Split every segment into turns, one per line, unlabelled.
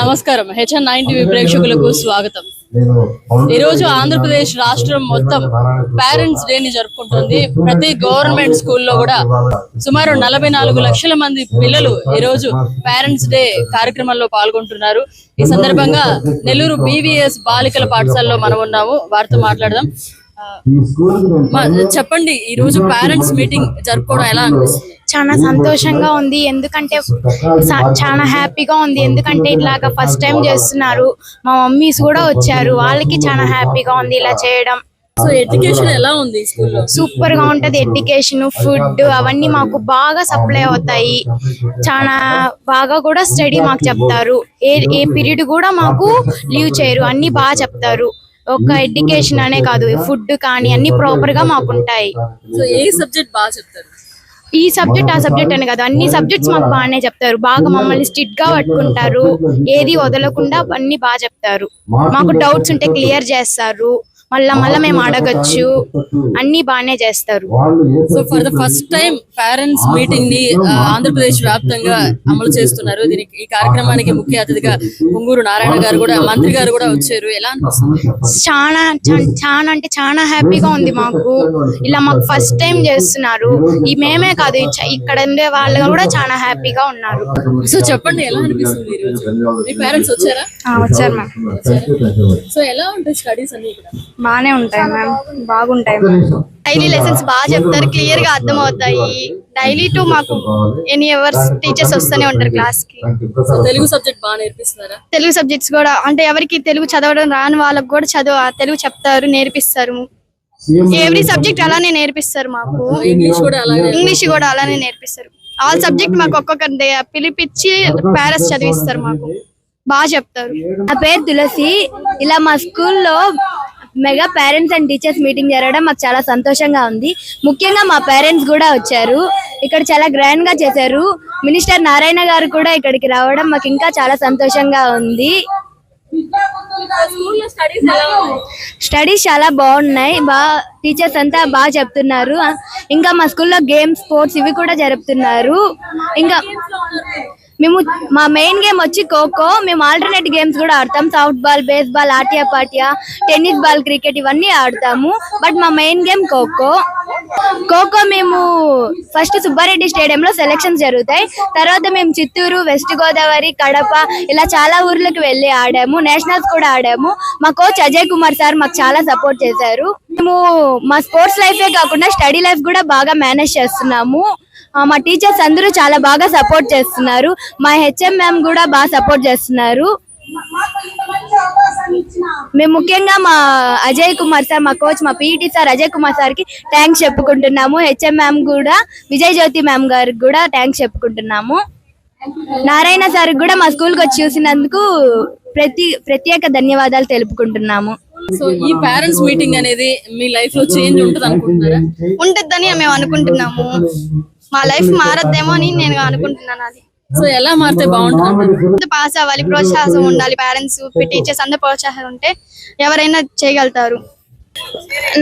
నమస్కారం. HN nine TV ప్రేక్షకులకు స్వాగతం. ఈ రోజు ఆంధ్రప్రదేశ్ రాష్ట్రం మొత్తం పేరెంట్స్ డే ని జరుపుకుంటుంది. ప్రతి గవర్నమెంట్ స్కూల్లో కూడా సుమారు నలభై నాలుగు లక్షల మంది పిల్లలు ఈ రోజు పేరెంట్స్ డే కార్యక్రమంలో పాల్గొంటున్నారు. ఈ సందర్భంగా నెల్లూరు బీవీఎస్ బాలికల పాఠశాలలో మనం ఉన్నాము. వారితో మాట్లాడదాం. చెప్పండి ఈ రోజు పేరెంట్స్ మీటింగ్ జరుపుకోవడం ఎలా అనిపిస్తుంది?
చాలా సంతోషంగా ఉంది. ఎందుకంటే చాలా హ్యాపీగా ఉంది. ఎందుకంటే ఇట్లాగా ఫస్ట్ టైం చేస్తున్నారు. మా మమ్మీస్ కూడా వచ్చారు. వాళ్ళకి చాలా హ్యాపీగా ఉంది ఇలా చేయడం.
సో ఎడ్యుకేషన్ ఎలా ఉంది
సూపర్గా ఉంటది ఎడ్యుకేషన్ ఫుడ్ అవన్నీ మాకు బాగా సప్లై అవుతాయి. చాలా బాగా కూడా స్టడీ మాకు చెప్తారు. ఏ ఏ పీరియడ్ కూడా మాకు లీవ్ చేయరు. అన్ని బాగా చెప్తారు. ఒక ఎడ్యుకేషన్ అనే కాదు ఫుడ్ కానీ అన్ని ప్రాపర్గా మాకు ఉంటాయి.
సో ఏ సబ్జెక్ట్ బాగా చెప్తారు?
ఈ సబ్జెక్ట్ ఆ సబ్జెక్ట్ అని కాదు అన్ని సబ్జెక్ట్స్ మాకు బాగానే చెప్తారు. బాగా మమ్మల్ని స్ట్రిక్ట్గా పట్టుకుంటారు. ఏది వదలకుండా అన్ని బాగా చెప్తారు. మాకు డౌట్స్ ఉంటే క్లియర్ చేస్తారు. మళ్ళా మళ్ళా మేము అడగచ్చు అన్ని బాగానే చేస్తారు.
So for the first time parents మీటింగ్ని Andhra Pradesh వ్యాప్తంగా అమలు చేస్తున్నారు. దీనికి ఈ కార్యక్రమానికి ముఖ్య అతిథిగా పొంగూరు నారాయణ గారు కూడా మంత్రి గారు కూడా వచ్చారు. ఎలా
చాలా చా- చాలా అంటే చాలా హ్యాపీగా ఉంది మాకు. ఇలా మాకు ఫస్ట్ టైం చేస్తున్నారు. ఈ మేమే కాదు ఇక్కడ ఉండే వాళ్ళు కూడా చాలా హ్యాపీగా ఉన్నారు.
సో చెప్పండి ఎలా అనిపిస్తుంది మీ పేరెంట్స్ వచ్చారా?
వచ్చారు మ్యామ్
సో ఎలా ఉంటాయి స్టడీస్ అన్ని ఇక్కడ?
బాగానే ఉంటాయి మ్యామ్. బాగుంటాయి మ్యామ్. డైలీ లెసన్స్ బాగా చెప్తారు క్లియర్గా అర్థం అవుతాయి డైలీ టు మాకు ఎనీ అవర్స్ టీచర్స్ వస్తూనే ఉంటారు
క్లాస్కి తెలుగు సబ్జెక్ట్ బాగా నేర్పిస్తున్నారా?
తెలుగు సబ్జెక్ట్స్ కూడా అంటే ఎవరికి తెలుగు చదవడం రాని వాళ్ళకి కూడా చదువు తెలుగు చెప్తారు నేర్పిస్తారు. ఎవ్రీ సబ్జెక్ట్ అలానే నేర్పిస్తారు మాకు.
ఇంగ్లీష్ కూడా
ఇంగ్లీష్ కూడా అలానే నేర్పిస్తారు. ఆల్ సబ్జెక్ట్ మాకు ఒక్కొక్కరి పిలిపించి పారస్ చదివిస్తారు మాకు. బాగా చెప్తారు.
నా పేరు తులసి. ఇలా మా స్కూల్లో mega parents and teachers meeting జరగడం మాకు చాలా సంతోషంగా ఉంది. ముఖ్యంగా మా పేరెంట్స్ కూడా వచ్చారు. ఇక్కడ చాలా గ్రాండ్గా చేశారు. మినిస్టర్ నారాయణ గారు కూడా ఇక్కడికి రావడం మాకు ఇంకా చాలా సంతోషంగా ఉంది.
స్టడీస్
స్టడీస్ చాలా బాగున్నాయి. బా టీచర్స్ అంతా బాగా చెప్తున్నారు. ఇంకా మా స్కూల్లో గేమ్స్ స్పోర్ట్స్ ఇవి కూడా జరుపుతున్నారు. ఇంకా మేము మా మెయిన్ గేమ్ వచ్చి ఖోఖో. మేము ఆల్టర్నేట్ గేమ్స్ కూడా ఆడతాం. సాఫ్ట్ బాల్ బేస్ బాల్ ఆటియా పాటియా టెన్నిస్ బాల్ క్రికెట్ ఇవన్నీ ఆడతాము. బట్ మా మెయిన్ గేమ్ ఖోఖో. ఖోఖో మేము ఫస్ట్ సుబ్బారెడ్డి స్టేడియంలో సెలెక్షన్స్ జరుగుతాయి. తర్వాత మేము చిత్తూరు వెస్ట్ గోదావరి కడప ఇలా చాలా ఊర్లకు వెళ్ళి ఆడాము. నేషనల్స్ కూడా ఆడాము. మా కోచ్ అజయ్ కుమార్ సార్ మాకు చాలా సపోర్ట్ చేశారు. మేము మా స్పోర్ట్స్ లైఫే కాకుండా స్టడీ లైఫ్ కూడా బాగా మేనేజ్ చేస్తున్నాము. మా టీచర్స్ అందరూ చాలా బాగా సపోర్ట్ చేస్తున్నారు. మా హెచ్ఎం మ్యామ్ కూడా బాగా సపోర్ట్ చేస్తున్నారు. మేము ముఖ్యంగా మా అజయ్ కుమార్ సార్ మా కోచ్ మా పీఈటీ సార్ అజయ్ కుమార్ సార్కి థ్యాంక్స్ చెప్పుకుంటున్నాము. హెచ్ఎం మ్యామ్ కూడా విజయ్ జ్యోతి మ్యామ్ గారికి కూడా థ్యాంక్స్ చెప్పుకుంటున్నాము. నారాయణ సార్ కూడా మా స్కూల్కి వచ్చి చూసినందుకు ప్రతి ప్రత్యేక ధన్యవాదాలు తెలుపుకుంటున్నాము.
సో ఈ పేరెంట్స్ మీటింగ్ అనేది మీ లైఫ్లో చేంజ్ ఉంటుంది అనుకుంటున్నారా
ఉంటుందని మేము అనుకుంటున్నాము. మా లైఫ్ మారద్దేమో అని నేను అనుకుంటున్నాను అది.
సో ఎలా మారితే బాగుంటుంది?
పాస్ అవ్వాలి ప్రోత్సాహం ఉండాలి పేరెంట్స్ టీచర్స్ అందరు ప్రోత్సాహం ఉంటే ఎవరైనా చేయగలుగుతారు.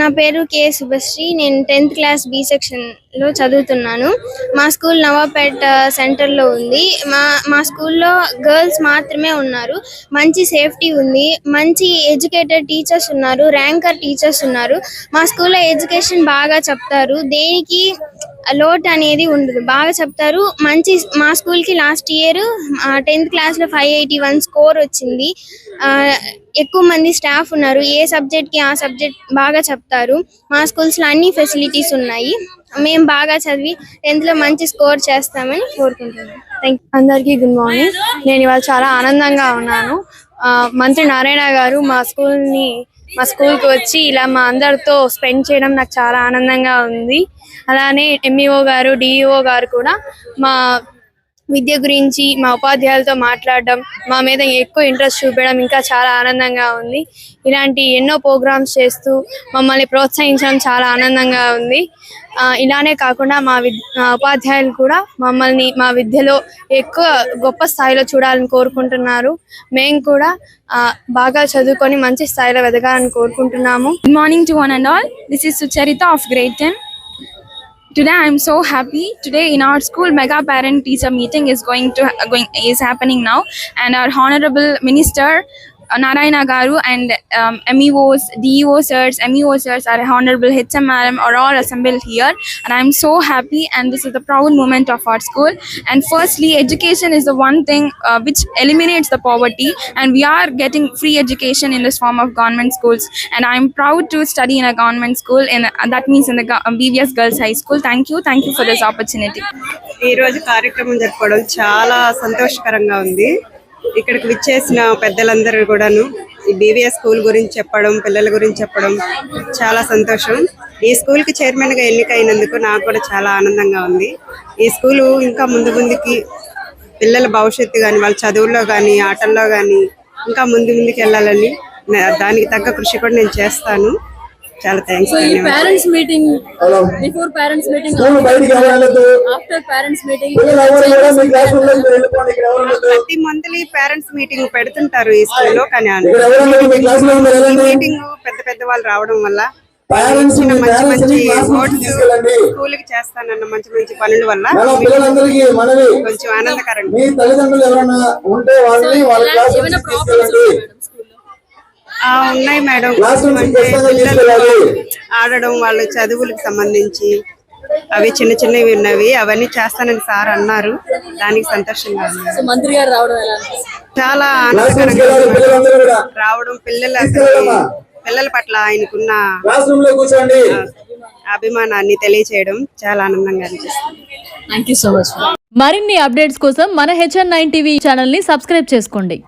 నా పేరు కే శుభశ్రీ నేను టెన్త్ క్లాస్ బి సెక్షన్లో చదువుతున్నాను. మా స్కూల్ నవాపేట సెంటర్లో ఉంది. మా మా స్కూల్లో గర్ల్స్ మాత్రమే ఉన్నారు. మంచి సేఫ్టీ ఉంది. మంచి ఎడ్యుకేటెడ్ టీచర్స్ ఉన్నారు. ర్యాంకర్ టీచర్స్ ఉన్నారు. మా స్కూల్లో ఎడ్యుకేషన్ బాగా చెప్తారు. దేనికి లోట్ అనేది ఉండదు. బాగా చెప్తారు. మంచి మా స్కూల్కి లాస్ట్ ఇయర్ టెన్త్ క్లాస్లో ఫైవ్ ఎయిటీ వన్ స్కోర్ వచ్చింది. ఆ, ఎక్కువ మంది స్టాఫ్ ఉన్నారు. ఏ సబ్జెక్ట్కి ఆ సబ్జెక్ట్ బాగా చెప్తారు. మా స్కూల్స్లో అన్ని ఫెసిలిటీస్ ఉన్నాయి. మేము బాగా చదివి టెన్త్లో మంచి స్కోర్ చేస్తామని కోరుకుంటున్నాం. థ్యాంక్
అందరికీ గుడ్ మార్నింగ్. నేను ఇవాళ చాలా ఆనందంగా ఉన్నాను. మంత్రి నారాయణ గారు మా స్కూల్ని మా స్కూల్కి వచ్చి ఇలా మా అందరితో స్పెండ్ చేయడం నాకు చాలా ఆనందంగా ఉంది. అలానే ఎంఈఓ గారు డిఈఓ గారు కూడా మా విద్య గురించి మా ఉపాధ్యాయులతో మాట్లాడడం మా మీద ఎక్కువ ఇంట్రెస్ట్ చూపడం ఇంకా చాలా ఆనందంగా ఉంది. ఇలాంటి ఎన్నో ప్రోగ్రామ్స్ చేస్తూ మమ్మల్ని ప్రోత్సహించడం చాలా ఆనందంగా ఉంది. ఆ, ఇలానే కాకుండా మా విద్ ఉపాధ్యాయులు కూడా మమ్మల్ని మా విద్యలో ఎక్కువ గొప్ప స్థాయిలో చూడాలని కోరుకుంటున్నారు. మేము కూడా బాగా చదువుకొని మంచి స్థాయిలో ఎదగాలని కోరుకుంటున్నాము.
Good morning to one and all this is Sucharita of grade ten
Today I'm so happy. Today in our school mega parent teacher meeting is going to going is happening now, and our honorable minister Narayana Garu and um, MEOs, DEO sirs, MEO sirs, our honorable HM madam are all assembled here, and I'm so happy. And this is the proud moment of our school. And firstly, education is the one thing uh, which eliminates the poverty, and we are getting free education in this form of government schools. And I'm proud to study in a government school, in uh, that means in the go- BVS Girls High School. Thank you, thank you for this opportunity.
ఈ రోజు కార్యక్రమం జరుపుకోవడం చాలా సంతోషకరంగా ఉంది ఇక్కడికి విచ్చేసిన పెద్దలందరూ కూడాను ఈ బీవీఎస్ స్కూల్ గురించి చెప్పడం పిల్లల గురించి చెప్పడం చాలా సంతోషం. ఈ స్కూల్కి గా ఎన్నికైనందుకు నాకు కూడా చాలా ఆనందంగా ఉంది. ఈ స్కూలు ఇంకా ముందు ముందుకి పిల్లల భవిష్యత్తు కానీ వాళ్ళ చదువుల్లో కానీ ఆటల్లో కానీ ఇంకా ముందు ముందుకు వెళ్ళాలని దానికి తగ్గ కృషి కూడా నేను చేస్తాను. చాలా థ్యాంక్స్
సో ఈ parents meeting before parents meeting
school బయటికి
ఆఫ్టర్ పేరెంట్స్ మీటింగ్
పిల్లలు ఎవరు కూడా మీ క్లాస్ రూమ్లోకి వెళ్ళిపోండి ఇక్కడ ఎవరు ఉండొద్దు
ప్రతి మంత్లీ పేరెంట్స్ మీటింగ్ పెడుతుంటారు ఈ స్కూల్లో కానీ
ఇక్కడ ఎవరు ఉండదు మీ క్లాస్లో ఉన్నారు వెళ్ళండి.
మీటింగ్ పెద్ద పెద్ద వాళ్ళు రావడం వల్ల మంచి మంచి స్కూల్కి చేస్తానన్న మంచి మంచి పనుల వల్ల
మన పిల్లలందరికీ మనవి.
కొంచెం ఆనందకరంగా ఉన్నాయి మేడం. ఆడడం వాళ్ళ చదువులకు సంబంధించి అవి చిన్న చిన్నవి ఉన్నవి అవన్నీ చేస్తానని సార్ అన్నారు. దానికి సంతోషంగా
మంత్రి గారు రావడం?
చాలా ఆనందకరంగా రావడం పిల్లల. పిల్లల పట్ల ఆయనకున్న
క్లాస్ రూమ్లో కూర్చోండి
అభిమానాన్ని తెలియచేయడం చాలా ఆనందంగా అనిపిస్తుంది.
థ్యాంక్ యూ సో మచ్
మరిన్ని అప్డేట్స్ కోసం మన హెచ్ఎన్ నైన్ టీవీ ఛానల్ని సబ్స్క్రైబ్ చేసుకోండి.